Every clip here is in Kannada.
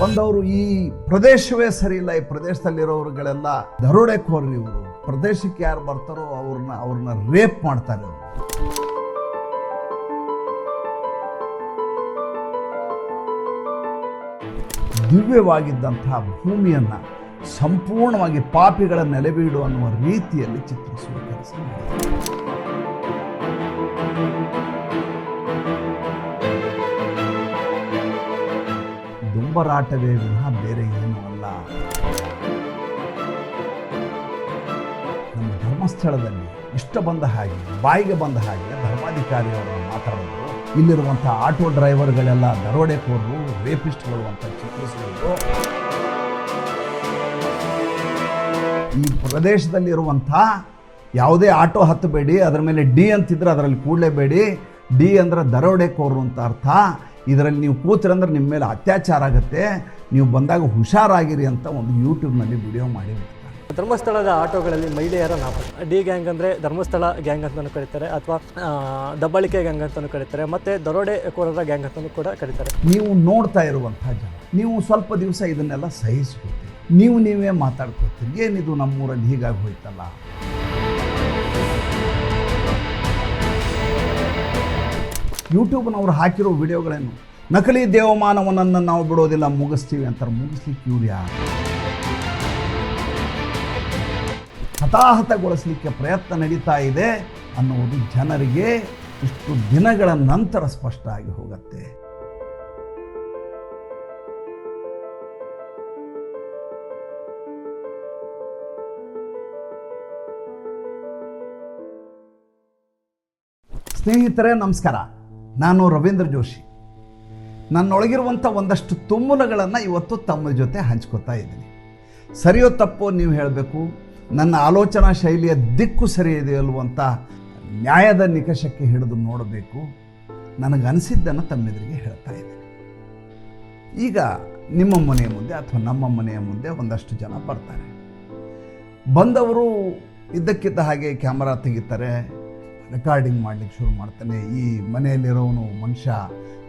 ಬಂದವರು ಈ ಪ್ರದೇಶವೇ ಸರಿ ಇಲ್ಲ, ಈ ಪ್ರದೇಶದಲ್ಲಿರೋರುಗಳೆಲ್ಲ ದರೋಡೆಕೋರ್ರಿ ಇವರು. ಪ್ರದೇಶಕ್ಕೆ ಯಾರು ಬರ್ತಾರೋ ಅವ್ರನ್ನ ಅವ್ರನ್ನ ರೇಪ್ ಮಾಡ್ತಾರೆ ಅವರು. ದಿವ್ಯವಾಗಿದ್ದಂತಹ ಭೂಮಿಯನ್ನ ಸಂಪೂರ್ಣವಾಗಿ ಪಾಪಿಗಳ ನೆಲೆಬೀಡು ಅನ್ನುವ ರೀತಿಯಲ್ಲಿ ಚಿತ್ರಿಸುವ ಕೆಲಸ ದುಂಬರಾಟವೇ ವಿನಃ ಬೇರೆ ಏನೂ ಅಲ್ಲ. ನಮ್ಮ ಧರ್ಮಸ್ಥಳದಲ್ಲಿ ಇಷ್ಟ ಬಂದ ಹಾಗೆ, ಬಾಯಿಗೆ ಬಂದ ಹಾಗೆ ಧರ್ಮಾಧಿಕಾರಿಯವರು ಮಾತಾಡೋದು, ಇಲ್ಲಿರುವಂಥ ಆಟೋ ಡ್ರೈವರ್ಗಳೆಲ್ಲ ದರೋಡೆಕೋರರು ರೇಪಿಸ್ಟ್ಗಳು ಅಂತ ಚಿತ್ರಿಸಿದ್ರು ಈ ಪ್ರದೇಶದಲ್ಲಿರುವಂಥ ಯಾವುದೇ ಆಟೋ ಹತ್ತಬೇಡಿ, ಅದರ ಮೇಲೆ ಡಿ ಅಂತಿದ್ರೆ ಅದರಲ್ಲಿ ಕೂಡಲೇಬೇಡಿ. ಡಿ ಅಂದ್ರೆ ದರೋಡೆಕೋರರು ಅಂತ ಅರ್ಥ. ಇದರಲ್ಲಿ ನೀವು ಕೂತಿರಂದ್ರೆ ನಿಮ್ಮ ಮೇಲೆ ಅತ್ಯಾಚಾರ ಆಗುತ್ತೆ. ನೀವು ಬಂದಾಗ ಹುಷಾರಾಗಿರಿ ಅಂತ ಒಂದು ಯೂಟ್ಯೂಬ್ನಲ್ಲಿ ವಿಡಿಯೋ ಮಾಡಿ ಧರ್ಮಸ್ಥಳದ ಆಟೋಗಳಲ್ಲಿ ಮಹಿಳೆಯರ ನಾಪತ್ತೆ ಡಿ ಗ್ಯಾಂಗ್ ಅಂದರೆ ಧರ್ಮಸ್ಥಳ ಗ್ಯಾಂಗ್ ಅಂತಲೂ ಕರೀತಾರೆ ಅಥವಾ ದಬ್ಬಾಳಿಕೆ ಗ್ಯಾಂಗ್ ಅಂತಲೂ ಕರೀತಾರೆ ಮತ್ತು ದರೋಡೆಕೋರರ ಗ್ಯಾಂಗ್ ಅಂತಲೂ ಕೂಡ ಕರೀತಾರೆ. ನೀವು ನೋಡ್ತಾ ಇರುವಂಥ ಜನ ನೀವು ಸ್ವಲ್ಪ ದಿವಸ ಇದನ್ನೆಲ್ಲ ಸಹಿಸ್ಕೊತೀರಿ ನೀವು ನೀವೇ ಮಾತಾಡ್ಕೊಳ್ತೀರಿ. ಏನಿದು ನಮ್ಮೂರಲ್ಲಿ ಹೀಗಾಗಿ ಹೋಯ್ತಲ್ಲ? ಯೂಟ್ಯೂಬ್ನವ್ರು ಹಾಕಿರೋ ವಿಡಿಯೋಗಳೇನು? ನಕಲಿ ದೇವಮಾನವನನ್ನು ನಾವು ಬಿಡೋದಿಲ್ಲ, ಮುಗಿಸ್ತೀವಿ ಅಂತಾರೆ ಮುಗಿಸ್ಲಿಕ್ಕೆ ಇವ್ರು ಯಾರು? ಹತಾಹತಗೊಳಿಸಲಿಕ್ಕೆ ಪ್ರಯತ್ನ ನಡೀತಾ ಇದೆ ಅನ್ನುವುದು ಜನರಿಗೆ ಇಷ್ಟು ದಿನಗಳ ನಂತರ ಸ್ಪಷ್ಟ ಆಗಿ ಹೋಗುತ್ತೆ. ಸ್ನೇಹಿತರೆ, ನಮಸ್ಕಾರ. ನಾನು ರವೀಂದ್ರ ಜೋಶಿ. ನನ್ನೊಳಗಿರುವಂಥ ಒಂದಷ್ಟು ತುಮ್ಮುಲಗಳನ್ನು ಇವತ್ತು ತಮ್ಮ ಜೊತೆ ಹಂಚ್ಕೋತಾ ಇದ್ದೀನಿ. ಸರಿಯೋ ತಪ್ಪೋ ನೀವು ಹೇಳಬೇಕು. ನನ್ನ ಆಲೋಚನಾ ಶೈಲಿಯ ದಿಕ್ಕು ಸರಿ ಇದೆ ನ್ಯಾಯದ ನಿಕಷಕ್ಕೆ ಹಿಡಿದು ನೋಡಬೇಕು. ನನಗನಿಸಿದ್ದನ್ನು ತಮ್ಮೆದುರಿಗೆ ಹೇಳ್ತಾ ಇದ್ದೀನಿ. ಈಗ ನಿಮ್ಮ ಮನೆಯ ಮುಂದೆ ಅಥವಾ ನಮ್ಮ ಮನೆಯ ಮುಂದೆ ಒಂದಷ್ಟು ಜನ ಬರ್ತಾರೆ. ಬಂದವರು ಇದ್ದಕ್ಕಿದ್ದ ಹಾಗೆ ಕ್ಯಾಮರಾ ತೆಗಿತಾರೆ. ರೆಕಾರ್ಡಿಂಗ್ ಮಾಡಲಿಕ್ಕೆ ಶುರು ಮಾಡ್ತಾನೆ. ಈ ಮನೆಯಲ್ಲಿರೋನು ಮನುಷ್ಯ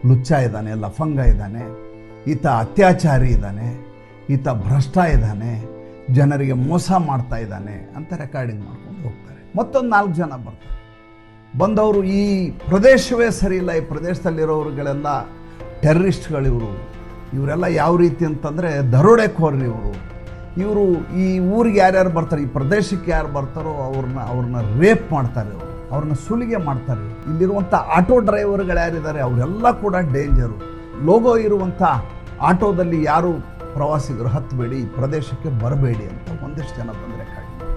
ಲುಚ್ಚ ಇದ್ದಾನೆ ಲಫಂಗ ಇದ್ದಾನೆ, ಈತ ಅತ್ಯಾಚಾರಿ ಇದ್ದಾನೆ, ಈತ ಭ್ರಷ್ಟ ಇದ್ದಾನೆ, ಜನರಿಗೆ ಮೋಸ ಮಾಡ್ತಾ ಇದ್ದಾನೆ ಅಂತ ರೆಕಾರ್ಡಿಂಗ್ ಮಾಡ್ಕೊಂಡು ಹೋಗ್ತಾರೆ. ಮತ್ತೊಂದು ನಾಲ್ಕು ಜನ ಬರ್ತಾರೆ. ಬಂದವರು ಈ ಪ್ರದೇಶವೇ ಸರಿಯಿಲ್ಲ ಈ ಪ್ರದೇಶದಲ್ಲಿರೋರುಗಳೆಲ್ಲ ಟೆರ್ರಿಸ್ಟ್ಗಳಿವರು ಇವರೆಲ್ಲ ಯಾವ ರೀತಿ ಅಂತಂದರೆ ದರೋಡೆಕೋರ್ರಿ ಇವರು. ಇವರು ಈ ಊರಿಗೆ ಯಾರ್ಯಾರು ಬರ್ತಾರೆ, ಈ ಪ್ರದೇಶಕ್ಕೆ ಯಾರು ಬರ್ತಾರೋ ಅವ್ರನ್ನ ಅವ್ರನ್ನ ರೇಪ್ ಮಾಡ್ತಾರೆ ಅವರು. ಅವ್ರನ್ನ ಸುಲಿಗೆ ಮಾಡ್ತಾರೆ. ಇಲ್ಲಿರುವಂಥ ಆಟೋ ಡ್ರೈವರ್ಗಳು ಯಾರಿದ್ದಾರೆ, ಅವರೆಲ್ಲ ಕೂಡ ಡೇಂಜರು. ಲೋಗೋ ಇರುವಂಥ ಆಟೋದಲ್ಲಿ ಯಾರು ಪ್ರವಾಸಿಗರು ಹತ್ತಬೇಡಿ ಈ ಪ್ರದೇಶಕ್ಕೆ ಬರಬೇಡಿ ಅಂತ ಒಂದಿಷ್ಟು ಜನ ಬಂದರೆ ಕಡಿಮೆ.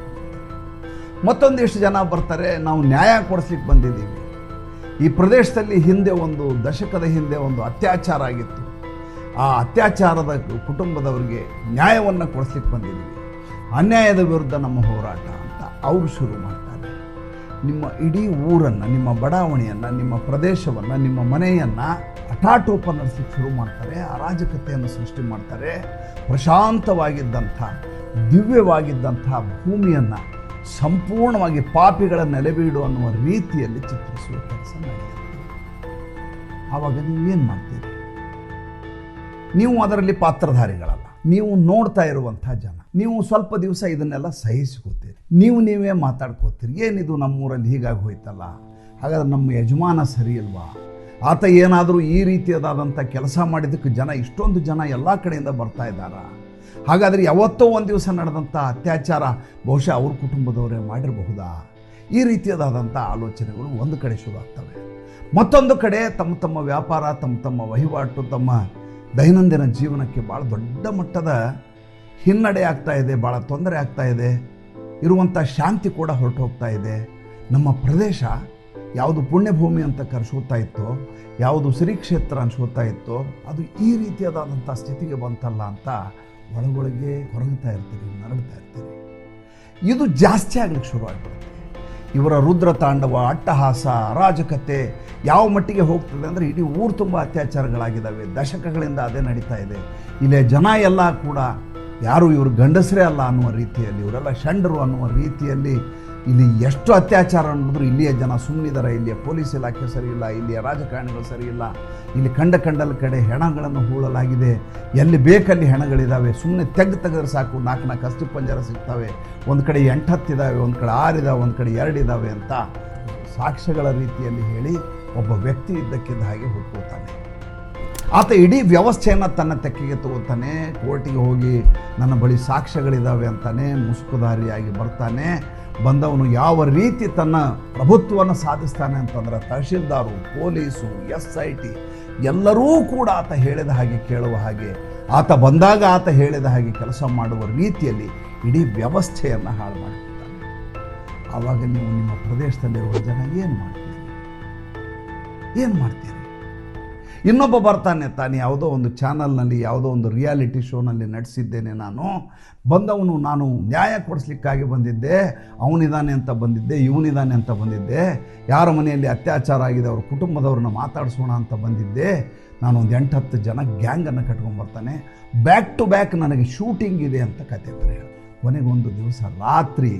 ಮತ್ತೊಂದಿಷ್ಟು ಜನ ಬರ್ತಾರೆ, ನಾವು ನ್ಯಾಯ ಕೊಡಿಸ್ಲಿಕ್ಕೆ ಬಂದಿದ್ದೀವಿ. ಈ ಪ್ರದೇಶದಲ್ಲಿ ಹಿಂದೆ ಒಂದು, ದಶಕದ ಹಿಂದೆ ಒಂದು ಅತ್ಯಾಚಾರ ಆಗಿತ್ತು. ಆ ಅತ್ಯಾಚಾರದ ಕುಟುಂಬದವರಿಗೆ ನ್ಯಾಯವನ್ನು ಕೊಡಿಸ್ಲಿಕ್ಕೆ ಬಂದಿದ್ದೀವಿ. ಅನ್ಯಾಯದ ವಿರುದ್ಧ ನಮ್ಮ ಹೋರಾಟ ಅಂತ ಅವರು ಶುರು ಮಾಡ್ತಾರೆ. ನಿಮ್ಮ ಇಡೀ ಊರನ್ನು, ನಿಮ್ಮ ಬಡಾವಣೆಯನ್ನು, ನಿಮ್ಮ ಪ್ರದೇಶವನ್ನು, ನಿಮ್ಮ ಮನೆಯನ್ನು ಹಠಾಟೋಪ ನಡೆಸಲಿಕ್ಕೆ ಶುರು ಮಾಡ್ತಾರೆ, ಅರಾಜಕತೆಯನ್ನು ಸೃಷ್ಟಿ ಮಾಡ್ತಾರೆ, ಪ್ರಶಾಂತವಾಗಿದ್ದಂಥ, ದಿವ್ಯವಾಗಿದ್ದಂಥ ಭೂಮಿಯನ್ನು ಸಂಪೂರ್ಣವಾಗಿ ಪಾಪಿಗಳ ನೆಲೆಬೀಡು ಅನ್ನುವ ರೀತಿಯಲ್ಲಿ ಚಿತ್ರಿಸುವ ಕೆಲಸ ನಡೆಯುತ್ತೆ. ಆವಾಗ ನೀವೇನು ಮಾಡ್ತೀರಿ? ನೀವು ಅದರಲ್ಲಿ ಪಾತ್ರಧಾರಿಗಳಲ್ಲ. ನೀವು ನೋಡ್ತಾ ಇರುವಂಥ ಜನ. ನೀವು ಸ್ವಲ್ಪ ದಿವಸ ಇದನ್ನೆಲ್ಲ ಸಹಿಸ್ಕೋತೀರಿ ನೀವು ನೀವೇ ಮಾತಾಡ್ಕೋತೀರಿ. ಏನಿದು ನಮ್ಮೂರಲ್ಲಿ ಹೀಗಾಗಿ ಹೋಯ್ತಲ್ಲ? ಹಾಗಾದ್ರೆ ನಮ್ಮ ಯಜಮಾನ ಸರಿ ಅಲ್ವಾ? ಆತ ಏನಾದರೂ ಈ ರೀತಿಯದಾದಂಥ ಕೆಲಸ ಮಾಡಿದ್ದಕ್ಕೆ ಜನ, ಇಷ್ಟೊಂದು ಜನ ಎಲ್ಲ ಕಡೆಯಿಂದ ಬರ್ತಾ ಇದ್ದಾರಾ? ಹಾಗಾದರೆ ಯಾವತ್ತೋ ಒಂದು ದಿವಸ ನಡೆದಂಥ ಅತ್ಯಾಚಾರ ಬಹುಶಃ ಅವ್ರ ಕುಟುಂಬದವರೇ ಮಾಡಿರಬಹುದಾ? ಈ ರೀತಿಯದಾದಂಥ ಆಲೋಚನೆಗಳು ಒಂದು ಕಡೆ ಶುರು ಆಗ್ತವೆ. ಮತ್ತೊಂದು ಕಡೆ ತಮ್ಮ ತಮ್ಮ ವ್ಯಾಪಾರ, ತಮ್ಮ ತಮ್ಮ ವಹಿವಾಟು, ತಮ್ಮ ದೈನಂದಿನ ಜೀವನಕ್ಕೆ ಭಾಳ ದೊಡ್ಡ ಮಟ್ಟದ ಹಿನ್ನಡೆ ಆಗ್ತಾ ಇದೆ, ಭಾಳ ತೊಂದರೆ ಆಗ್ತಾ ಇದೆ. ಇರುವಂಥ ಶಾಂತಿ ಕೂಡ ಹೊರಟು ಹೋಗ್ತಾ ಇದೆ. ನಮ್ಮ ಪ್ರದೇಶ ಯಾವುದು ಪುಣ್ಯಭೂಮಿ ಅಂತ ಕರೆಸೋತಾ ಇತ್ತೋ, ಯಾವುದು ಸಿರಿ ಕ್ಷೇತ್ರ ಅನ್ಸೋತಾ ಇತ್ತೋ, ಅದು ಈ ರೀತಿಯಾದಂಥ ಸ್ಥಿತಿಗೆ ಬಂತಲ್ಲ ಅಂತ ಒಳಗೊಳಗೆ ಹೊರಗುತ್ತಾ ಇರ್ತೀರಿ ನರಳ್ತಾ ಇರ್ತೀರಿ. ಇದು ಜಾಸ್ತಿ ಆಗಲಿಕ್ಕೆ ಶುರು ಆಗ್ಬಿಡುತ್ತೆ. ಇವರ ರುದ್ರ ತಾಂಡವ, ಅಟ್ಟಹಾಸ, ಅರಾಜಕತೆ ಯಾವ ಮಟ್ಟಿಗೆ ಹೋಗ್ತದೆ ಅಂದರೆ ಇಡೀ ಊರು ತುಂಬ ಅತ್ಯಾಚಾರಗಳಾಗಿದ್ದಾವೆ. ದಶಕಗಳಿಂದ ಅದೇ ನಡೀತಾ ಇದೆ. ಇಲ್ಲೇ ಜನ ಎಲ್ಲ ಕೂಡ ಯಾರು ಇವರು ಗಂಡಸರೇ ಅಲ್ಲ ಅನ್ನುವ ರೀತಿಯಲ್ಲಿ, ಇವರೆಲ್ಲ ಷಂಡರು ಅನ್ನುವ ರೀತಿಯಲ್ಲಿ ಇಲ್ಲಿ ಎಷ್ಟು ಅತ್ಯಾಚಾರ ಅನ್ನೋದ್ರು ಇಲ್ಲಿಯ ಜನ ಸುಮ್ಮನಿದ್ದಾರೆ ಇಲ್ಲಿಯ ಪೊಲೀಸ್ ಇಲಾಖೆ ಸರಿಯಿಲ್ಲ ಇಲ್ಲ, ಇಲ್ಲಿಯ ರಾಜಕಾರಣಿಗಳು ಸರಿಯಿಲ್ಲ ಇಲ್ಲ. ಇಲ್ಲಿ ಕಂಡ ಕಂಡಲ ಕಡೆ ಹೆಣಗಳನ್ನು ಹೂಳಲಾಗಿದೆ. ಎಲ್ಲಿ ಬೇಕಲ್ಲಿ ಹೆಣಗಳಿದ್ದಾವೆ ಸುಮ್ಮನೆ ತೆಗೆದು ತೆಗೆದ್ರೆ ಸಾಕು. ನಾಲ್ಕು ನಾಲ್ಕು ಅಷ್ಟು ಪಂಜರ ಸಿಗ್ತವೆ. ಒಂದು ಕಡೆ ಎಂಟು ಹತ್ತಿದ್ದಾವೆ ಒಂದು ಕಡೆ ಆರಿದಾವೆ ಒಂದು ಕಡೆ ಎರಡಿದ್ದಾವೆ ಅಂತ ಸಾಕ್ಷ್ಯಗಳ ರೀತಿಯಲ್ಲಿ ಹೇಳಿ ಒಬ್ಬ ವ್ಯಕ್ತಿ ಇದ್ದಕ್ಕಿದ್ದ ಹಾಗೆ ಹುಟ್ಟುತ್ತಾನೆ ಆತ ಇಡೀ ವ್ಯವಸ್ಥೆಯನ್ನು ತನ್ನ ತೆಕ್ಕಿಗೆ ತಗೋತಾನೆ, ಕೋರ್ಟಿಗೆ ಹೋಗಿ ನನ್ನ ಬಳಿ ಸಾಕ್ಷ್ಯಗಳಿದ್ದಾವೆ ಅಂತಾನೆ ಮುಸುಕುದಾರಿಯಾಗಿ ಬರ್ತಾನೆ, ಬಂದವನು ಯಾವ ರೀತಿ ತನ್ನ ಪ್ರಭುತ್ವವನ್ನು ಸಾಧಿಸ್ತಾನೆ ಅಂತಂದ್ರೆ tahsildar, police, S I T ಎಲ್ಲರೂ ಕೂಡ ಆತ ಹೇಳಿದ ಹಾಗೆ ಕೇಳುವ ಹಾಗೆ, ಆತ ಬಂದಾಗ ಆತ ಹೇಳಿದ ಹಾಗೆ ಕೆಲಸ ಮಾಡುವ ರೀತಿಯಲ್ಲಿ ಇಡೀ ವ್ಯವಸ್ಥೆಯನ್ನು ಹಾಳು ಮಾಡಿಬಿಡ್ತಾನೆ ಆವಾಗ ನೀವು ನಿಮ್ಮ ಪ್ರದೇಶದಲ್ಲಿರುವ ಜನ ಏನು ಮಾಡ್ತೀರಿ? ಏನು ಮಾಡ್ತೀರಿ? ಇನ್ನೊಬ್ಬ ಬರ್ತಾನೆ ತಾನು, ಯಾವುದೋ ಒಂದು ಚಾನಲ್ನಲ್ಲಿ, ಯಾವುದೋ ಒಂದು ರಿಯಾಲಿಟಿ ಶೋನಲ್ಲಿ ನಡೆಸಿದ್ದೇನೆ ನಾನು. ಬಂದವನು ನಾನು ನ್ಯಾಯ ಕೊಡಿಸ್ಲಿಕ್ಕಾಗಿ ಬಂದಿದ್ದೆ ಅವನಿದ್ದಾನೆ ಅಂತ ಬಂದಿದ್ದೆ ಇವನಿದ್ದಾನೆ ಅಂತ ಬಂದಿದ್ದೆ. ಯಾರ ಮನೆಯಲ್ಲಿ ಅತ್ಯಾಚಾರ ಆಗಿದೆ, ಅವ್ರ ಕುಟುಂಬದವ್ರನ್ನ ಮಾತಾಡಿಸೋಣ ಅಂತ ಬಂದಿದ್ದೆ. ನಾನು ಒಂದು ಎಂಟು ಹತ್ತು ಜನ ಗ್ಯಾಂಗನ್ನು ಕಟ್ಕೊಂಡ್ಬರ್ತಾನೆ ಬ್ಯಾಕ್ ಟು ಬ್ಯಾಕ್ ನನಗೆ ಶೂಟಿಂಗ್ ಇದೆ ಅಂತ ಕತೆ ಬರೆಯ ಕೊನೆಗೊಂದು ದಿವಸ ರಾತ್ರಿ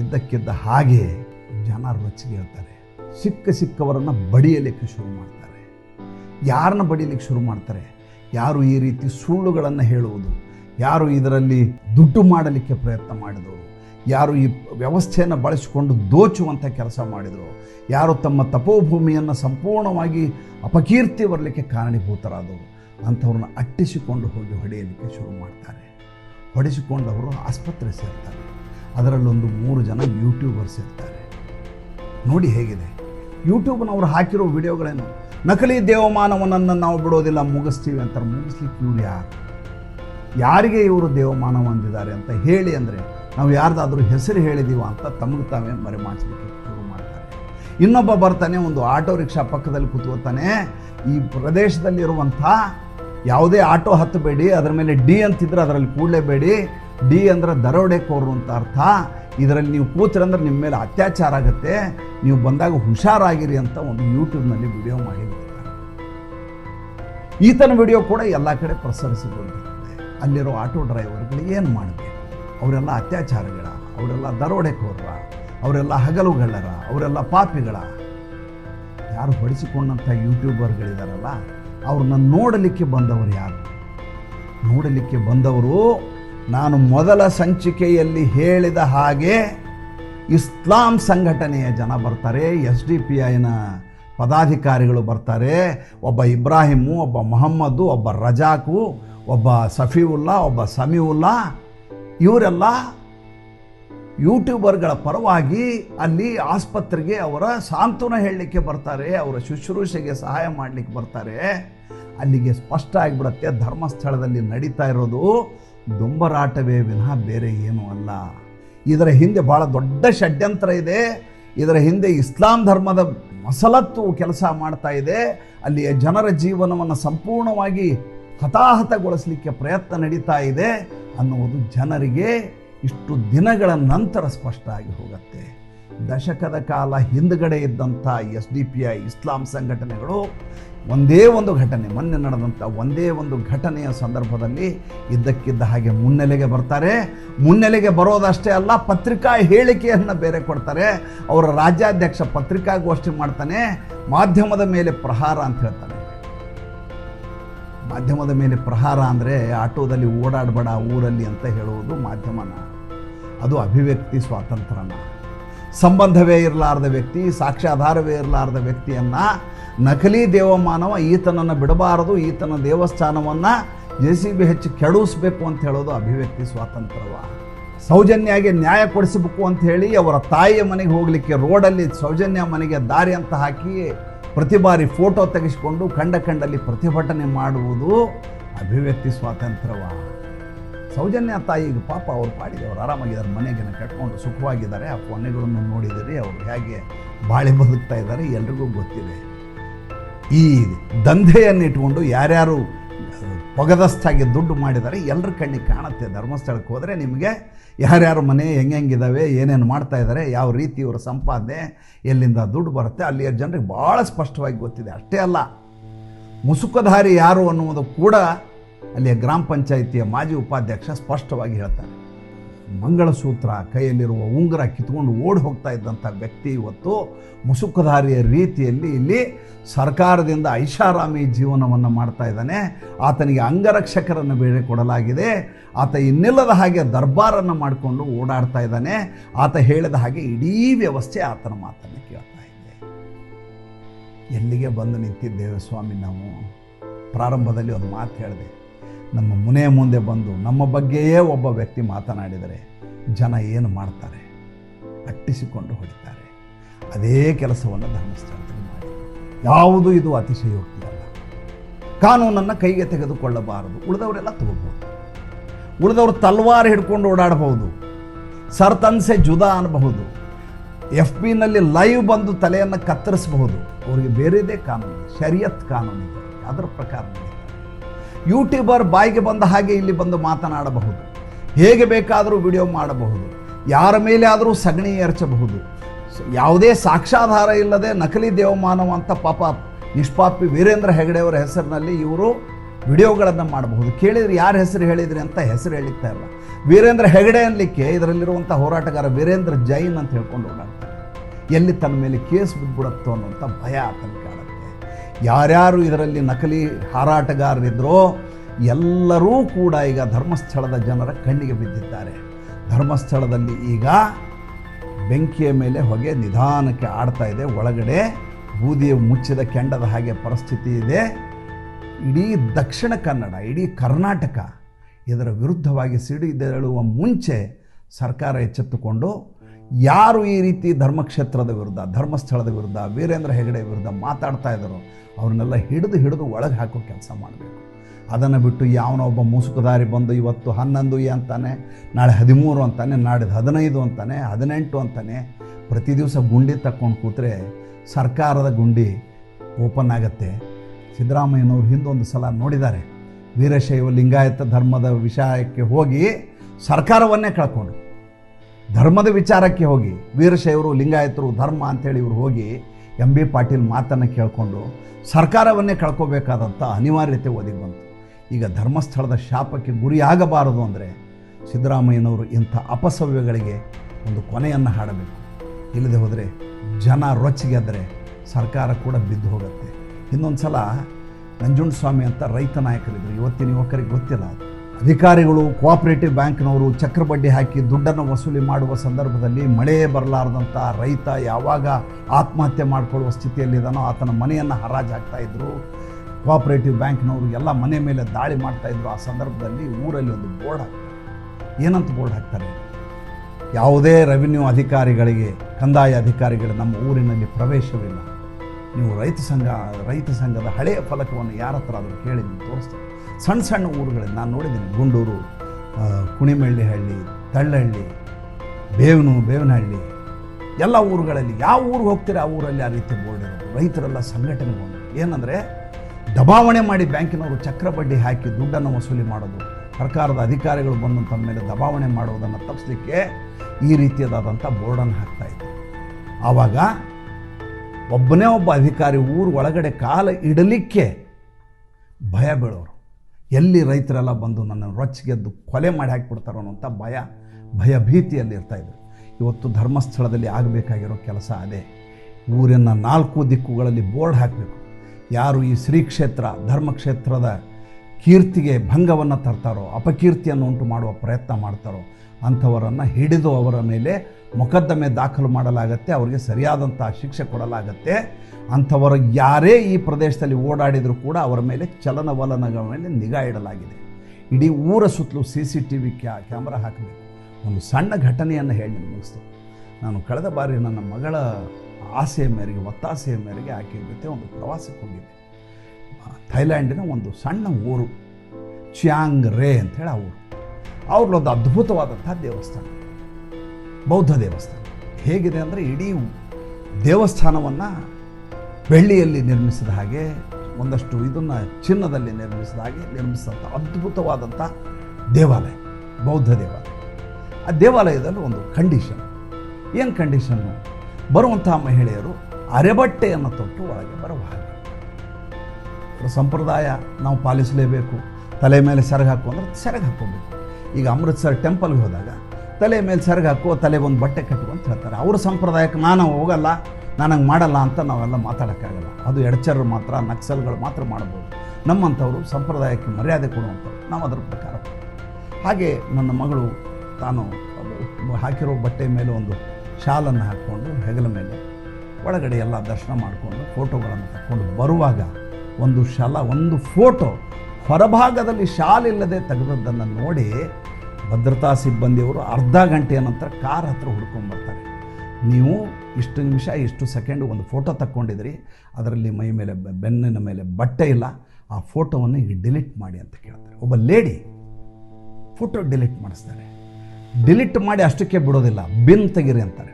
ಇದ್ದಕ್ಕಿದ್ದ ಹಾಗೆ ಜನ ರೊಚ್ಚಿಗೆ ಹೇಳ್ತಾರೆ, ಸಿಕ್ಕ ಸಿಕ್ಕವರನ್ನು ಬಡಿಯಲಿಕ್ಕೆ ಶುರು ಮಾಡ್ತಾರೆ. ಯಾರನ್ನ ಬಡಿಲಿಕ್ಕೆ ಶುರು ಮಾಡ್ತಾರೆ? ಯಾರು ಈ ರೀತಿ ಸುಳ್ಳುಗಳನ್ನು ಹೇಳುವುದು? ಯಾರು ಇದರಲ್ಲಿ ದುಡ್ಡು ಮಾಡಲಿಕ್ಕೆ ಪ್ರಯತ್ನ ಮಾಡಿದರು? ಯಾರು ಈ ವ್ಯವಸ್ಥೆಯನ್ನು ಬಳಸಿಕೊಂಡು ದೋಚುವಂಥ ಕೆಲಸ ಮಾಡಿದರು? ಯಾರು ತಮ್ಮ ತಪೋಭೂಮಿಯನ್ನು ಸಂಪೂರ್ಣವಾಗಿ ಅಪಕೀರ್ತಿ ಬರಲಿಕ್ಕೆ ಕಾರಣೀಭೂತರಾದವರು ಅಂಥವ್ರನ್ನ ಅಟ್ಟಿಸಿಕೊಂಡು ಹೋಗಿ ಹೊಡೆಯಲಿಕ್ಕೆ ಶುರು ಮಾಡ್ತಾರೆ. ಹೊಡೆಸಿಕೊಂಡು ಅವರು ಆಸ್ಪತ್ರೆ ಸೇರ್ತಾರೆ. ಅದರಲ್ಲೊಂದು ಮೂರು ಜನ ಯೂಟ್ಯೂಬರ್ಸ್ ಇರ್ತಾರೆ ನೋಡಿ ಹೇಗಿದೆ. ಯೂಟ್ಯೂಬ್ನವರು ಹಾಕಿರೋ ವಿಡಿಯೋಗಳೇನು? ನಕಲಿ ದೇವಮಾನವನನ್ನು ನಾವು ಬಿಡೋದಿಲ್ಲ, ಮುಗಿಸ್ತೀವಿ ಅಂತ ಮುಗಿಸ್ಲಿಕ್ಕೆ ಇವ್ರು ಯಾರು? ಯಾರಿಗೆ ಇವರು ದೇವಮಾನ ಹೊಂದಿದ್ದಾರೆ ಅಂತ ಹೇಳಿ ಅಂದರೆ ನಾವು ಯಾರ್ದಾದ್ರೂ ಹೆಸರು ಹೇಳಿದೀವ ಅಂತ ತಮಗೆ ತಾವೇ ಮರೆಮಾಚಲಿಕ್ಕೆ ಶುರು ಮಾಡ್ತಾರೆ. ಇನ್ನೊಬ್ಬ ಬರ್ತಾನೆ, ಒಂದು ಆಟೋ ರಿಕ್ಷಾ ಪಕ್ಕದಲ್ಲಿ ಕೂತ್ಕೋತಾನೆ ಈ ಪ್ರದೇಶದಲ್ಲಿರುವಂಥ ಯಾವುದೇ ಆಟೋ ಹತ್ತಬೇಡಿ, ಅದರ ಮೇಲೆ ಡಿ ಅಂತಿದ್ರೆ ಅದರಲ್ಲಿ ಕೂಡಲೇಬೇಡಿ ಡಿ ಅಂದ್ರೆ ದರೋಡೆಕೋರು ಅಂತ ಅರ್ಥ. ಇದರಲ್ಲಿ ನೀವು ಕೂತ್ರಂದ್ರೆ ನಿಮ್ಮ ಮೇಲೆ ಅತ್ಯಾಚಾರ ಆಗುತ್ತೆ. ನೀವು ಬಂದಾಗ ಹುಷಾರಾಗಿರಿ ಅಂತ ಒಂದು ಯೂಟ್ಯೂಬ್ನಲ್ಲಿ ವಿಡಿಯೋ ಮಾಡಿರ್ತಾರೆ ಈತನ ವಿಡಿಯೋ ಕೂಡ ಎಲ್ಲ ಕಡೆ ಪ್ರಸರಿಸಿಕೊಂಡಿರ್ತದೆ. ಅಲ್ಲಿರೋ ಆಟೋ ಡ್ರೈವರ್ಗಳು ಏನು ಮಾಡಬೇಕು? ಅವರೆಲ್ಲ ಅತ್ಯಾಚಾರಗಳ, ಅವರೆಲ್ಲ ದರೋಡೆಕೋರರ, ಅವರೆಲ್ಲ ಹಗಲುಗಳರ ಅವರೆಲ್ಲ ಪಾಪಿಗಳ. ಯಾರು ಹೊಡಿಸಿಕೊಂಡಂಥ ಯೂಟ್ಯೂಬರ್ಗಳಿದಾರಲ್ಲ, ಅವ್ರನ್ನ ನೋಡಲಿಕ್ಕೆ ಬಂದವರು ಯಾರು? ನೋಡಲಿಕ್ಕೆ ಬಂದವರು ನಾನು ಮೊದಲ ಸಂಚಿಕೆಯಲ್ಲಿ ಹೇಳಿದ ಹಾಗೆ ಇಸ್ಲಾಂ ಸಂಘಟನೆಯ ಜನ ಬರ್ತಾರೆ, ಎಸ್ ಡಿ ಪಿ ಐನ ಪದಾಧಿಕಾರಿಗಳು ಬರ್ತಾರೆ. ಒಬ್ಬ ಇಬ್ರಾಹಿಮು, ಒಬ್ಬ ಮೊಹಮ್ಮದ್ದು ಒಬ್ಬ ರಜಾಕು, ಒಬ್ಬ ಸಫಿವುಲ್ಲಾ, ಒಬ್ಬ ಸಮೀವುಲ್ಲಾ, ಇವರೆಲ್ಲ ಯೂಟ್ಯೂಬರ್ಗಳ ಪರವಾಗಿ ಅಲ್ಲಿ ಆಸ್ಪತ್ರೆಗೆ ಅವರ ಸಾಂತ್ವನ ಹೇಳಲಿಕ್ಕೆ ಬರ್ತಾರೆ, ಅವರ ಶುಶ್ರೂಷೆಗೆ ಸಹಾಯ ಮಾಡಲಿಕ್ಕೆ ಬರ್ತಾರೆ. ಅಲ್ಲಿಗೆ ಸ್ಪಷ್ಟ ಆಗಿಬಿಡುತ್ತೆ ಧರ್ಮಸ್ಥಳದಲ್ಲಿ ನಡೀತಾ ಇರೋದು ದೊಂಬರಾಟವೇ ವಿನಃ ಬೇರೆ ಏನೂ ಅಲ್ಲ. ಇದರ ಹಿಂದೆ ಭಾಳ ದೊಡ್ಡ ಷಡ್ಯಂತ್ರ ಇದೆ. ಇದರ ಹಿಂದೆ ಇಸ್ಲಾಂ ಧರ್ಮದ ಮಸಲತ್ತು ಕೆಲಸ ಮಾಡ್ತಾ ಇದೆ. ಅಲ್ಲಿಯ ಜನರ ಜೀವನವನ್ನು ಸಂಪೂರ್ಣವಾಗಿ ಹತಾಹತಗೊಳಿಸಲಿಕ್ಕೆ ಪ್ರಯತ್ನ ನಡೀತಾ ಇದೆ ಅನ್ನುವುದು ಜನರಿಗೆ ಇಷ್ಟು ದಿನಗಳ ನಂತರ ಸ್ಪಷ್ಟ ಆಗಿ ಹೋಗುತ್ತೆ. ದಶಕದ ಕಾಲ ಹಿಂದುಗಡೆ ಇದ್ದಂಥ ಎಸ್ ಡಿ ಪಿ ಐ ಇಸ್ಲಾಂ ಸಂಘಟನೆಗಳು ಒಂದೇ ಒಂದು ಘಟನೆ, ಮೊನ್ನೆ ನಡೆದಂಥ ಒಂದೇ ಒಂದು ಘಟನೆಯ ಸಂದರ್ಭದಲ್ಲಿ ಇದ್ದಕ್ಕಿದ್ದ ಹಾಗೆ ಮುನ್ನೆಲೆಗೆ ಬರ್ತಾರೆ. ಮುನ್ನೆಲೆಗೆ ಬರೋದಷ್ಟೇ ಅಲ್ಲ, ಪತ್ರಿಕಾ ಹೇಳಿಕೆಯನ್ನು ಬೇರೆ ಕೊಡ್ತಾರೆ. ಅವರ ರಾಜ್ಯಾಧ್ಯಕ್ಷ ಪತ್ರಿಕಾಗೋಷ್ಠಿ ಮಾಡ್ತಾನೆ. ಮಾಧ್ಯಮದ ಮೇಲೆ ಪ್ರಹಾರ ಅಂತ ಹೇಳ್ತಾನೆ. ಮಾಧ್ಯಮದ ಮೇಲೆ ಪ್ರಹಾರ ಅಂದರೆ ಆಟೋದಲ್ಲಿ ಓಡಾಡಬೇಡ ಊರಲ್ಲಿ ಅಂತ ಹೇಳುವುದು ಮಾಧ್ಯಮನ. ಅದು ಅಭಿವ್ಯಕ್ತಿ ಸ್ವಾತಂತ್ರ್ಯನ. ಸಂಬಂಧವೇ ಇರಲಾರ್ದ ವ್ಯಕ್ತಿ, ಸಾಕ್ಷ್ಯಾಧಾರವೇ ಇರಲಾರ್ದ ವ್ಯಕ್ತಿಯನ್ನು ನಕಲಿ ದೇವಮಾನವ ಈತನನ್ನು ಬಿಡಬಾರದು, ಈತನ ದೇವಸ್ಥಾನವನ್ನು ಜೆ ಸಿ ಬಿ ಹೆಚ್ಚು ಕೆಡಿಸ್ಬೇಕು ಅಂತ ಹೇಳೋದು ಅಭಿವ್ಯಕ್ತಿ ಸ್ವಾತಂತ್ರ್ಯವ. ಸೌಜನ್ಯಾಗೆ ನ್ಯಾಯ ಕೊಡಿಸಬೇಕು ಅಂತ ಹೇಳಿ ಅವರ ತಾಯಿಯ ಮನೆಗೆ ಹೋಗಲಿಕ್ಕೆ ರೋಡಲ್ಲಿ ಸೌಜನ್ಯ ಮನೆಗೆ ದಾರಿ ಅಂತ ಹಾಕಿ ಪ್ರತಿ ಬಾರಿ ಫೋಟೋ ತೆಗೆಸಿಕೊಂಡು ಕಂಡ ಕಂಡಲ್ಲಿ ಪ್ರತಿಭಟನೆ ಮಾಡುವುದು ಅಭಿವ್ಯಕ್ತಿ ಸ್ವಾತಂತ್ರ್ಯವ. ಸೌಜನ್ಯ ತಾಯಿಗೆ ಪಾಪ ಅವ್ರು ಪಾಡಿಗೆ ಅವ್ರು ಆರಾಮಾಗಿದ್ದಾರೆ ಮನೆಗೆ ಕಟ್ಕೊಂಡು ಸುಖವಾಗಿದ್ದಾರೆ. ಆ ಕೊನೆಗಳನ್ನು ನೋಡಿದರೆ ಅವರು ಹೇಗೆ ಬಾಳೆ ಬದುಕ್ತಾ ಇದ್ದಾರೆ ಎಲ್ರಿಗೂ ಗೊತ್ತಿದೆ. ಈ ದಂಧೆಯನ್ನು ಇಟ್ಕೊಂಡು ಯಾರ್ಯಾರು ಪೊಗದಸ್ತಾಗಿ ದುಡ್ಡು ಮಾಡಿದ್ದಾರೆ ಎಲ್ಲರ ಕಣ್ಣಿಗೆ ಕಾಣುತ್ತೆ. ಧರ್ಮಸ್ಥಳಕ್ಕೆ ಹೋದರೆ ನಿಮಗೆ ಯಾರ್ಯಾರು ಮನೆ ಹೆಂಗೆಂಗಿದ್ದಾವೆ ಏನೇನು ಮಾಡ್ತಾ ಇದ್ದಾರೆ, ಯಾವ ರೀತಿ ಇವರ ಸಂಪಾದನೆ, ಎಲ್ಲಿಂದ ದುಡ್ಡು ಬರುತ್ತೆ, ಅಲ್ಲಿಯ ಜನರಿಗೆ ಭಾಳ ಸ್ಪಷ್ಟವಾಗಿ ಗೊತ್ತಿದೆ. ಅಷ್ಟೇ ಅಲ್ಲ, ಮುಸುಕಧಾರಿ ಯಾರು ಅನ್ನುವುದು ಕೂಡ ಅಲ್ಲಿಯ ಗ್ರಾಮ ಪಂಚಾಯಿತಿಯ ಮಾಜಿ ಉಪಾಧ್ಯಕ್ಷ ಸ್ಪಷ್ಟವಾಗಿ ಹೇಳ್ತಾರೆ. ಮಂಗಳಸೂತ್ರ ಕೈಯಲ್ಲಿರುವ ಉಂಗುರ ಕಿತ್ಕೊಂಡು ಓಡಿ ಹೋಗ್ತಾ ಇದ್ದಂಥ ವ್ಯಕ್ತಿ ಇವತ್ತು ಮುಸುಕುಧಾರಿಯ ರೀತಿಯಲ್ಲಿ ಇಲ್ಲಿ ಸರ್ಕಾರದಿಂದ ಐಷಾರಾಮಿ ಜೀವನವನ್ನು ಮಾಡ್ತಾ ಇದ್ದಾನೆ. ಆತನಿಗೆ ಅಂಗರಕ್ಷಕರನ್ನು ಬೇರೆ ಕೊಡಲಾಗಿದೆ. ಆತ ಇನ್ನಿಲ್ಲದ ಹಾಗೆ ದರ್ಬಾರನ್ನು ಮಾಡಿಕೊಂಡು ಓಡಾಡ್ತಾ ಇದ್ದಾನೆ. ಆತ ಹೇಳಿದ ಹಾಗೆ ಇಡೀ ವ್ಯವಸ್ಥೆ ಆತನ ಮಾತನ್ನು ಕೇಳ್ತಾ ಇದೆ ಎಲ್ಲಿಗೆ ಬಂದು ನಿಂತಿದ್ದೇವೆ ಸ್ವಾಮಿ ನಾವು? ಪ್ರಾರಂಭದಲ್ಲಿ ಒಂದು ಮಾತು ಹೇಳಿದೆ. ನಮ್ಮ ಮುನೆಯ ಮುಂದೆ ಬಂದು ನಮ್ಮ ಬಗ್ಗೆಯೇ ಒಬ್ಬ ವ್ಯಕ್ತಿ ಮಾತನಾಡಿದರೆ ಜನ ಏನು ಮಾಡ್ತಾರೆ? ಅಟ್ಟಿಸಿಕೊಂಡು ಹೊಡಿತಾರೆ ಅದೇ ಕೆಲಸವನ್ನು ಧರ್ಮಸ್ಥಳದಲ್ಲಿ ಮಾಡಿ ಯಾವುದು ಇದು ಅತಿಶಯೋಕ್ತಿ ಅಲ್ಲ ಕಾನೂನನ್ನು ಕೈಗೆ ತೆಗೆದುಕೊಳ್ಳಬಾರದು. ಉಳಿದವರೆಲ್ಲ ತಗೋಬಹುದು. ಉಳಿದವರು ತಲ್ವಾರ್ ಹಿಡ್ಕೊಂಡು ಓಡಾಡಬಹುದು. ಸರ್ತನ್ಸೆ ಜುದಾ ಅನ್ನಬಹುದು. ಎಫ್ ಬಿನಲ್ಲಿ ಲೈವ್ ಬಂದು ತಲೆಯನ್ನು ಕತ್ತರಿಸಬಹುದು. ಅವರಿಗೆ ಬೇರೆದೇ ಕಾನೂನು, ಶರಿಯತ್ ಕಾನೂನು ಅದರ ಪ್ರಕಾರ ಯೂಟ್ಯೂಬರ್ ಬಾಯಿಗೆ ಬಂದ ಹಾಗೆ ಇಲ್ಲಿ ಬಂದು ಮಾತನಾಡಬಹುದು. ಹೇಗೆ ಬೇಕಾದರೂ ವಿಡಿಯೋ ಮಾಡಬಹುದು. ಯಾರ ಮೇಲೆ ಆದರೂ ಸಗಣಿ ಎರಚಬಹುದು ಯಾವುದೇ ಸಾಕ್ಷಾಧಾರ ಇಲ್ಲದೆ ನಕಲಿ ದೇವಮಾನವ ಅಂತ ಪಾಪ ನಿಷ್ಪಾಪಿ ವೀರೇಂದ್ರ ಹೆಗಡೆಯವರ ಹೆಸರಿನಲ್ಲಿ ಇವರು ವಿಡಿಯೋಗಳನ್ನು ಮಾಡಬಹುದು. ಕೇಳಿದರೆ ಯಾರ ಹೆಸರು ಹೇಳಿದ್ರಿ ಅಂತ ಹೆಸರು ಹೇಳಿಕ್ತಾ ಇಲ್ಲ ವೀರೇಂದ್ರ ಹೆಗಡೆ ಅನ್ನಲಿಕ್ಕೆ ಇದರಲ್ಲಿರುವಂಥ ಹೋರಾಟಗಾರ ವೀರೇಂದ್ರ ಜೈನ್ ಅಂತ ಹೇಳ್ಕೊಂಡು ಓಡಾಡ್ತಾರೆ ಎಲ್ಲಿ ತನ್ನ ಮೇಲೆ ಕೇಸ್ ಬಿದ್ದುಬಿಡುತ್ತೋ ಅನ್ನುವಂಥ ಭಯ ಕಾಡುತ್ತೆ ಯಾರ್ಯಾರು ಇದರಲ್ಲಿ ನಕಲಿ ಹಾರಾಟಗಾರರಿದ್ದರೋ ಎಲ್ಲರೂ ಕೂಡ ಈಗ ಧರ್ಮಸ್ಥಳದ ಜನರ ಕಣ್ಣಿಗೆ ಬಿದ್ದಿದ್ದಾರೆ. ಧರ್ಮಸ್ಥಳದಲ್ಲಿ ಈಗ ಬೆಂಕಿಯ ಮೇಲೆ ಹೊಗೆ ನಿಧಾನಕ್ಕೆ ಆಡ್ತಾ ಇದೆ. ಒಳಗಡೆ ಬೂದಿಯ ಮುಚ್ಚಿದ ಕೆಂಡದ ಹಾಗೆ ಪರಿಸ್ಥಿತಿ ಇದೆ. ಇಡೀ ದಕ್ಷಿಣ ಕನ್ನಡ, ಇಡೀ ಕರ್ನಾಟಕ ಇದರ ವಿರುದ್ಧವಾಗಿ ಸಿಡಿದೇಳುವ ಮುಂಚೆ ಸರ್ಕಾರ ಎಚ್ಚೆತ್ತುಕೊಂಡು ಯಾರು ಈ ರೀತಿ ಧರ್ಮಕ್ಷೇತ್ರದ ವಿರುದ್ಧ, ಧರ್ಮಸ್ಥಳದ ವಿರುದ್ಧ, ವೀರೇಂದ್ರ ಹೆಗಡೆ ವಿರುದ್ಧ ಮಾತಾಡ್ತಾ ಇದ್ದರು ಅವ್ರನ್ನೆಲ್ಲ ಹಿಡಿದು ಹಿಡಿದು ಒಳಗೆ ಹಾಕೋ ಕೆಲಸ ಮಾಡಬೇಕು. ಅದನ್ನು ಬಿಟ್ಟು ಯಾವನೋ ಒಬ್ಬ ಮುಸುಕುದಾರಿ ಬಂದು ಇವತ್ತು ಹನ್ನೊಂದು ಅಂತಾನೆ, ನಾಳೆ ಹದಿಮೂರು ಅಂತಾನೆ ನಾಡಿದ್ದು ಹದಿನೈದು ಅಂತಾನೆ, ಹದಿನೆಂಟು ಅಂತಾನೆ, ಪ್ರತಿ ದಿವಸ ಗುಂಡಿ ತಕ್ಕೊಂಡು ಕೂತ್ರೆ ಸರ್ಕಾರದ ಗುಂಡಿ ಓಪನ್ ಆಗತ್ತೆ. ಸಿದ್ದರಾಮಯ್ಯನವರು ಹಿಂದೊಂದು ಸಲ ನೋಡಿದ್ದಾರೆ, ವೀರಶೈವ ಲಿಂಗಾಯತ ಧರ್ಮದ ವಿಷಯಕ್ಕೆ ಹೋಗಿ ಸರ್ಕಾರವನ್ನೇ ಕಳ್ಕೊಂಡು ಧರ್ಮದ ವಿಚಾರಕ್ಕೆ ಹೋಗಿ, ವೀರಶೈವರು, ಲಿಂಗಾಯತರು, ಧರ್ಮ ಅಂತೇಳಿ ಇವರು ಹೋಗಿ ಎಂ ಬಿ ಪಾಟೀಲ್ ಮಾತನ್ನು ಕೇಳಿಕೊಂಡು ಸರ್ಕಾರವನ್ನೇ ಕಳ್ಕೋಬೇಕಾದಂಥ ಅನಿವಾರ್ಯತೆ ಒದಗಿ ಬಂತು. ಈಗ ಧರ್ಮಸ್ಥಳದ ಶಾಪಕ್ಕೆ ಗುರಿಯಾಗಬಾರದು ಅಂದರೆ ಸಿದ್ದರಾಮಯ್ಯನವರು ಇಂಥ ಅಪಸವ್ಯಗಳಿಗೆ ಒಂದು ಕೊನೆಯನ್ನು ಹಾಡಬೇಕು. ಇಲ್ಲದೆ ಹೋದರೆ ಜನ ರೊಚ್ಚಿಗೆದ್ರೆ ಸರ್ಕಾರ ಕೂಡ ಬಿದ್ದು ಹೋಗುತ್ತೆ. ಇನ್ನೊಂದು ಸಲ ನಂಜುಂಡಸ್ವಾಮಿ ಅಂತ ರೈತ ನಾಯಕರಿದ್ದರು ಇವತ್ತಿನ ಯುವಕರಿಗೆ ಗೊತ್ತಿಲ್ಲ ಅದು. ಅಧಿಕಾರಿಗಳು, ಕೋಆಪರೇಟಿವ್ ಬ್ಯಾಂಕ್ನವರು ಚಕ್ರಬಡ್ಡಿ ಹಾಕಿ ದುಡ್ಡನ್ನು ವಸೂಲಿ ಮಾಡುವ ಸಂದರ್ಭದಲ್ಲಿ ಮಳೆ ಬರಲಾರದಂಥ ರೈತ ಯಾವಾಗ ಆತ್ಮಹತ್ಯೆ ಮಾಡಿಕೊಳ್ಳುವ ಸ್ಥಿತಿಯಲ್ಲಿದ್ದಾನೋ ಆತನ ಮನೆಯನ್ನು ಹರಾಜು ಇದ್ದರು ಇದ್ರು. ಕೋಆಪರೇಟಿವ್ ಬ್ಯಾಂಕ್ನವರು ಎಲ್ಲ ಮನೆ ಮೇಲೆ ದಾಳಿ ಮಾಡ್ತಾ ಇದ್ರು. ಆ ಸಂದರ್ಭದಲ್ಲಿ ಊರಲ್ಲಿ ಒಂದು ಬೋರ್ಡ್ ಹಾಕ್ತಾರೆ. ಏನಂತ ಬೋರ್ಡ್ ಹಾಕ್ತಾರೆ? ಯಾವುದೇ ರೆವಿನ್ಯೂ ಅಧಿಕಾರಿಗಳಿಗೆ, ಕಂದಾಯ ಅಧಿಕಾರಿಗಳು ನಮ್ಮ ಊರಿನಲ್ಲಿ ಪ್ರವೇಶವಿಲ್ಲ. ನೀವು ರೈತ ಸಂಘ, ರೈತ ಸಂಘದ ಹಳೆಯ ಫಲಕವನ್ನು ಯಾರ ಹತ್ರ ಆದರೂ ಕೇಳಿ ನೀವು ತೋರಿಸ್ತಾರೆ ಸಣ್ಣ ಸಣ್ಣ ಊರುಗಳಲ್ಲಿ ನಾನು ನೋಡಿದ್ದೀನಿ. ಗುಂಡೂರು ಕುಣಿಮಳ್ಳಿ ಹಳ್ಳಿ ತಳ್ಳಹಳ್ಳಿ ಬೇವನು ಬೇವನಹಳ್ಳಿ. ಎಲ್ಲ ಊರುಗಳಲ್ಲಿ ಯಾವ ಊರಿಗೆ ಹೋಗ್ತೀರ ಆ ಊರಲ್ಲಿ ಆ ರೀತಿ ಬೋರ್ಡ್ ಇರೋದು. ರೈತರೆಲ್ಲ ಸಂಘಟನೆಗೊಂಡು ಏನಂದರೆ ದಬಾವಣೆ ಮಾಡಿ ಬ್ಯಾಂಕಿನವರು ಚಕ್ರ ಬಡ್ಡಿ ಹಾಕಿ ದುಡ್ಡನ್ನು ವಸೂಲಿ ಮಾಡೋದು. ಸರ್ಕಾರದ ಅಧಿಕಾರಿಗಳು ಬಂದು ಮೇಲೆ ದಬಾವಣೆ ಮಾಡುವುದನ್ನು ತಪ್ಪಿಸಲಿಕ್ಕೆ ಈ ರೀತಿಯದಾದಂಥ ಬೋರ್ಡನ್ನು ಹಾಕ್ತಾ ಇದ್ರು. ಆವಾಗ ಒಬ್ಬನೇ ಒಬ್ಬ ಅಧಿಕಾರಿ ಊರು ಒಳಗಡೆ ಕಾಲ ಇಡಲಿಕ್ಕೆ ಭಯ ಬೀಳೋರು. ಎಲ್ಲಿ ರೈತರೆಲ್ಲ ಬಂದು ನನ್ನ ರೊಚ್ಚಿಗೆದ್ದು ಕೊಲೆ ಮಾಡಿ ಹಾಕಿಬಿಡ್ತಾರೋ ಅನ್ನೋಂಥ ಭಯ ಭಯಭೀತಿಯಲ್ಲಿ ಇರ್ತಾಯಿದ್ರು ಇವತ್ತು ಧರ್ಮಸ್ಥಳದಲ್ಲಿ ಆಗಬೇಕಾಗಿರೋ ಕೆಲಸ ಅದೇ. ಊರಿನ ನಾಲ್ಕು ದಿಕ್ಕುಗಳಲ್ಲಿ ಬೋರ್ಡ್ ಹಾಕಬೇಕು. ಯಾರು ಈ ಶ್ರೀ ಕ್ಷೇತ್ರ ಧರ್ಮಕ್ಷೇತ್ರದ ಕೀರ್ತಿಗೆ ಭಂಗವನ್ನು ತರ್ತಾರೋ, ಅಪಕೀರ್ತಿಯನ್ನು ಉಂಟು ಮಾಡುವ ಪ್ರಯತ್ನ ಮಾಡ್ತಾರೋ ಅಂಥವರನ್ನು ಹಿಡಿದು ಅವರ ಮೇಲೆ ಮೊಕದ್ದಮೆ ದಾಖಲು ಮಾಡಲಾಗತ್ತೆ, ಅವರಿಗೆ ಸರಿಯಾದಂಥ ಶಿಕ್ಷೆ ಕೊಡಲಾಗತ್ತೆ. ಅಂಥವರು ಯಾರೇ ಈ ಪ್ರದೇಶದಲ್ಲಿ ಓಡಾಡಿದರೂ ಕೂಡ ಅವರ ಮೇಲೆ ಚಲನವಲನಗಳ ಮೇಲೆ ನಿಗಾ ಇಡಲಾಗಿದೆ. ಇಡೀ ಊರ ಸುತ್ತಲೂ ಸಿ ಸಿ ಟಿ ವಿ ಕ್ಯಾ, ಕ್ಯಾಮ್ರಾ ಹಾಕಬೇಕು. ಒಂದು ಸಣ್ಣ ಘಟನೆಯನ್ನು ಹೇಳಿ ಮುಗಿಸ್ತು ನಾನು ಕಳೆದ ಬಾರಿ ನನ್ನ ಮಗಳ ಆಸೆಯ ಮೇರೆಗೆ, ಒತ್ತಾಸೆಯ ಮೇರೆಗೆ ಆಕೆಯ ಜೊತೆ ಒಂದು ಪ್ರವಾಸಕ್ಕೆ ಹೋಗಿದ್ದೆ. ಥೈಲ್ಯಾಂಡಿನ ಒಂದು ಸಣ್ಣ ಊರು ಚಿಯಾಂಗ್ ರೇ ಅಂಥೇಳಿ ಆ ಊರು. ಅವ್ರಲ್ಲೊಂದು ಅದ್ಭುತವಾದಂಥ ದೇವಸ್ಥಾನ. ಬೌದ್ಧ ದೇವಸ್ಥಾನ. ಹೇಗಿದೆ ಅಂದರೆ ಇಡೀ ದೇವಸ್ಥಾನವನ್ನು ಬೆಳ್ಳಿಯಲ್ಲಿ ನಿರ್ಮಿಸಿದ ಹಾಗೆ ಒಂದಷ್ಟು ಇದನ್ನು ಚಿನ್ನದಲ್ಲಿ ನಿರ್ಮಿಸಿದ ಹಾಗೆ ನಿರ್ಮಿಸಿದಂಥ ಅದ್ಭುತವಾದಂಥ ದೇವಾಲಯ, ಬೌದ್ಧ ದೇವಾಲಯ. ಆ ದೇವಾಲಯದಲ್ಲಿ ಒಂದು ಕಂಡೀಷನ್ ಏನು ಕಂಡೀಷನ್ನು ಬರುವಂಥ ಮಹಿಳೆಯರು ಅರೆಬಟ್ಟೆಯನ್ನು ತೊಟ್ಟು ಒಳಗೆ ಬರುವ ಹಾಗೆ. ಸಂಪ್ರದಾಯ ನಾವು ಪಾಲಿಸಲೇಬೇಕು. ತಲೆ ಮೇಲೆ ಸೆರಗು ಹಾಕು ಅಂದ್ರೆ ಸೆರಗು ಹಾಕ್ಕೋಬೇಕು. ಈಗ ಅಮೃತ್ಸರ್ ಟೆಂಪಲ್ಗೆ ಹೋದಾಗ ತಲೆ ಮೇಲೆ ಸರ್ಗ ಹಾಕೋ, ತಲೆಗೆ ಒಂದು ಬಟ್ಟೆ ಕಟ್ಟು ಅಂತ ಹೇಳ್ತಾರೆ. ಅವ್ರ ಸಂಪ್ರದಾಯಕ್ಕೆ ನಾನು ಹೋಗಲ್ಲ, ನಾನು ಹಂಗೆ ಮಾಡಲ್ಲ ಅಂತ ನಾವೆಲ್ಲ ಮಾತಾಡೋಕ್ಕಾಗಲ್ಲ. ಅದು ಎಡಚರರು ಮಾತ್ರ, ನಕ್ಸಲ್ಗಳು ಮಾತ್ರ ಮಾಡ್ಬೋದು. ನಮ್ಮಂಥವರು ಸಂಪ್ರದಾಯಕ್ಕೆ ಮರ್ಯಾದೆ ಕೊಡುವಂಥವ್ರು. ನಾವು ಅದರ ಪ್ರಕಾರ ಹಾಗೆ ನನ್ನ ಮಗಳು ತಾನು ಹಾಕಿರೋ ಬಟ್ಟೆ ಮೇಲೆ ಒಂದು ಶಾಲನ್ನು ಹಾಕ್ಕೊಂಡು ಹೆಗಲ ಮೇಲೆ ಒಳಗಡೆ ಎಲ್ಲ ದರ್ಶನ ಮಾಡಿಕೊಂಡು ಫೋಟೋಗಳನ್ನು ತಕ್ಕೊಂಡು ಬರುವಾಗ ಒಂದು ಶಾಲ, ಒಂದು ಫೋಟೋ ಹೊರಭಾಗದಲ್ಲಿ ಶಾಲಿಲ್ಲದೆ ತೆಗೆದದ್ದನ್ನು ನೋಡಿ ಭದ್ರತಾ ಸಿಬ್ಬಂದಿಯವರು ಅರ್ಧ ಗಂಟೆಯ ನಂತರ ಕಾರ್ ಹತ್ರ ಹುಡ್ಕೊಂಡ್ಬರ್ತಾರೆ ನೀವು ಇಷ್ಟು ನಿಮಿಷ, ಇಷ್ಟು ಸೆಕೆಂಡ್ ಒಂದು ಫೋಟೋ ತಕ್ಕೊಂಡಿದ್ರಿ, ಅದರಲ್ಲಿ ಮೈ ಮೇಲೆ ಬೆನ್ನಿನ ಮೇಲೆ ಬಟ್ಟೆ ಇಲ್ಲ, ಆ ಫೋಟೋವನ್ನು ಈಗ ಡಿಲೀಟ್ ಮಾಡಿ ಅಂತ ಕೇಳ್ತಾರೆ. ಒಬ್ಬ ಲೇಡಿ ಫೋಟೋ ಡಿಲೀಟ್ ಮಾಡಿಸ್ತಾರೆ. ಡಿಲೀಟ್ ಮಾಡಿ ಅಷ್ಟಕ್ಕೆ ಬಿಡೋದಿಲ್ಲ, ಬಿನ್ ತೆಗಿರಿ ಅಂತಾರೆ.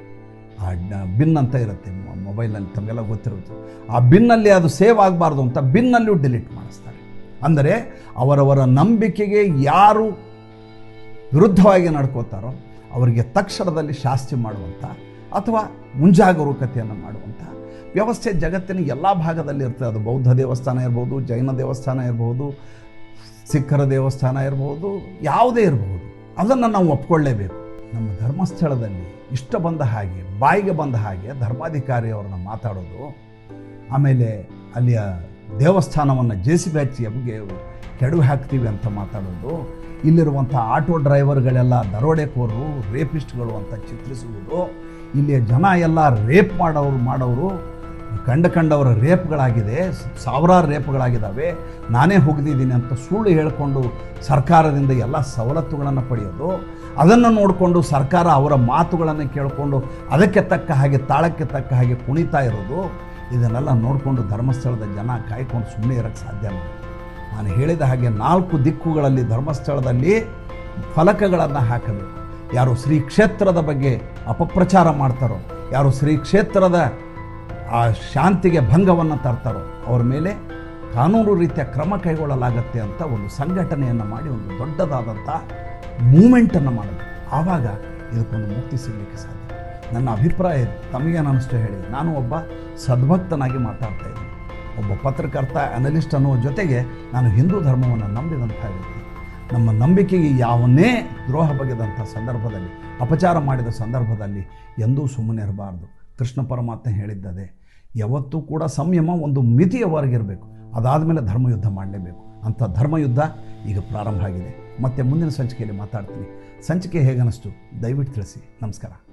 ಆ ಬಿನ್ ಅಂತ ಇರುತ್ತೆ ಮೊಬೈಲಲ್ಲಿ ತಮಗೆಲ್ಲ ಗೊತ್ತಿರುತ್ತೆ. ಆ ಬಿನ್ನಲ್ಲಿ ಅದು ಸೇವ್ ಆಗಬಾರ್ದು ಅಂತ ಬಿನ್ನಲ್ಲೂ ಡಿಲೀಟ್ ಮಾಡಿಸ್ತಾರೆ. ಅಂದರೆ ಅವರವರ ನಂಬಿಕೆಗೆ ಯಾರು ವಿರುದ್ಧವಾಗಿ ನಡ್ಕೋತಾರೋ ಅವರಿಗೆ ತಕ್ಷಣದಲ್ಲಿ ಶಾಸ್ತಿ ಮಾಡುವಂಥ ಅಥವಾ ಮುಂಜಾಗರೂಕತೆಯನ್ನು ಮಾಡುವಂಥ ವ್ಯವಸ್ಥೆ ಜಗತ್ತಿನ ಎಲ್ಲ ಭಾಗದಲ್ಲಿ ಇರ್ತದೆ. ಅದು ಬೌದ್ಧ ದೇವಸ್ಥಾನ ಇರ್ಬೋದು, ಜೈನ ದೇವಸ್ಥಾನ ಇರ್ಬೋದು, ಸಿಖ್ಖರ ದೇವಸ್ಥಾನ ಇರ್ಬೋದು, ಯಾವುದೇ ಇರಬಹುದು ಅದನ್ನು ನಾವು ಒಪ್ಕೊಳ್ಳೇಬೇಕು. ನಮ್ಮ ಧರ್ಮಸ್ಥಳದಲ್ಲಿ ಇಷ್ಟ ಬಂದ ಹಾಗೆ, ಬಾಯಿಗೆ ಬಂದ ಹಾಗೆ ಧರ್ಮಾಧಿಕಾರಿ ಅವ್ರನ್ನ ಮಾತಾಡೋದು, ಆಮೇಲೆ ಅಲ್ಲಿಯ ದೇವಸ್ಥಾನವನ್ನು ಜೆ ಸಿ ಬಿ ಹಚ್ಚಿ ಎಬ್ಗೆ ಕೆಡವಿ ಹಾಕ್ತೀವಿ ಅಂತ ಮಾತಾಡೋದು, ಇಲ್ಲಿರುವಂಥ ಆಟೋ ಡ್ರೈವರ್ಗಳೆಲ್ಲ ದರೋಡೆಕೋರು ರೇಪಿಸ್ಟ್ಗಳು ಅಂತ ಚಿತ್ರಿಸುವುದು, ಇಲ್ಲಿಯ ಜನ ಎಲ್ಲ ರೇಪ್ ಮಾಡೋರು ಮಾಡೋರು ಕಂಡ ಕಂಡವರ ರೇಪ್ಗಳಾಗಿದೆ, ಸಾವಿರಾರು ರೇಪ್ಗಳಾಗಿದ್ದಾವೆ, ನಾನೇ ಹೋಗ್ದಿದ್ದೀನಿ ಅಂತ ಸುಳ್ಳು ಹೇಳಿಕೊಂಡು ಸರ್ಕಾರದಿಂದ ಎಲ್ಲ ಸವಲತ್ತುಗಳನ್ನು ಪಡೆಯೋದು, ಅದನ್ನು ನೋಡಿಕೊಂಡು ಸರ್ಕಾರ ಅವರ ಮಾತುಗಳನ್ನು ಕೇಳಿಕೊಂಡು ಅದಕ್ಕೆ ತಕ್ಕ ಹಾಗೆ, ತಾಳಕ್ಕೆ ತಕ್ಕ ಹಾಗೆ ಕುಣಿತಾ ಇರೋದು, ಇದನ್ನೆಲ್ಲ ನೋಡಿಕೊಂಡು ಧರ್ಮಸ್ಥಳದ ಜನ ಕಾಯ್ಕೊಂಡು ಸುಮ್ಮನೆ ಇರೋಕ್ಕೆ ಸಾಧ್ಯ ನಾನು ಹೇಳಿದ ಹಾಗೆ ನಾಲ್ಕು ದಿಕ್ಕುಗಳಲ್ಲಿ ಧರ್ಮಸ್ಥಳದಲ್ಲಿ ಫಲಕಗಳನ್ನು ಹಾಕಬೇಕು. ಯಾರು ಶ್ರೀ ಕ್ಷೇತ್ರದ ಬಗ್ಗೆ ಅಪಪ್ರಚಾರ ಮಾಡ್ತಾರೋ, ಯಾರು ಶ್ರೀ ಕ್ಷೇತ್ರದ, ಆ, ಶಾಂತಿಗೆ ಭಂಗವನ್ನು ತರ್ತಾರೋ, ಅವ್ರ ಮೇಲೆ ಕಾನೂನು ರೀತಿಯ ಕ್ರಮ ಕೈಗೊಳ್ಳಲಾಗತ್ತೆ ಅಂತ ಒಂದು ಸಂಘಟನೆಯನ್ನು ಮಾಡಿ ಒಂದು ದೊಡ್ಡದಾದಂಥ ಮೂಮೆಂಟನ್ನು ಮಾಡಬೇಕು. ಆವಾಗ ಇದಕ್ಕೊಂದು ಮುಕ್ತಿ ಸಿಗಲಿಕ್ಕೆ ಸಾಧ್ಯ. ನನ್ನ ಅಭಿಪ್ರಾಯ ತಮಗೆ ತಮಗೇನು ಅನ್ನಿಸ್ತು ಹೇಳಿ. ನಾನು ಒಬ್ಬ ಸದ್ಭಕ್ತನಾಗಿ ಮಾತಾಡ್ತಾ ಒಬ್ಬ ಪತ್ರಕರ್ತ ಅನಲಿಸ್ಟ್ ಅನ್ನೋ ಜೊತೆಗೆ ನಾನು ಹಿಂದೂ ಧರ್ಮವನ್ನು ನಂಬಿದಂಥ ವ್ಯಕ್ತಿ. ನಮ್ಮ ನಂಬಿಕೆಗೆ ಯಾವನ್ನೇ ದ್ರೋಹ ಬಗೆದಂಥ ಸಂದರ್ಭದಲ್ಲಿ, ಅಪಚಾರ ಮಾಡಿದ ಸಂದರ್ಭದಲ್ಲಿ ಎಂದೂ ಸುಮ್ಮನೆ ಇರಬಾರ್ದು. ಕೃಷ್ಣ ಪರಮಾತ್ಮ ಹೇಳಿದ್ದದೆ, ಯಾವತ್ತೂ ಕೂಡ ಸಂಯಮ ಒಂದು ಮಿತಿಯವರೆಗಿರಬೇಕು ಅದಾದಮೇಲೆ ಧರ್ಮಯುದ್ಧ ಮಾಡಲೇಬೇಕು. ಅಂಥ ಧರ್ಮಯುದ್ಧ ಈಗ ಪ್ರಾರಂಭ ಆಗಿದೆ. ಮತ್ತೆ ಮುಂದಿನ ಸಂಚಿಕೆಯಲ್ಲಿ ಮಾತಾಡ್ತೀನಿ. ಸಂಚಿಕೆ ಹೇಗನ್ನಿಸ್ತು? ದಯವಿಟ್ಟು ತಿಳಿಸಿ. ನಮಸ್ಕಾರ.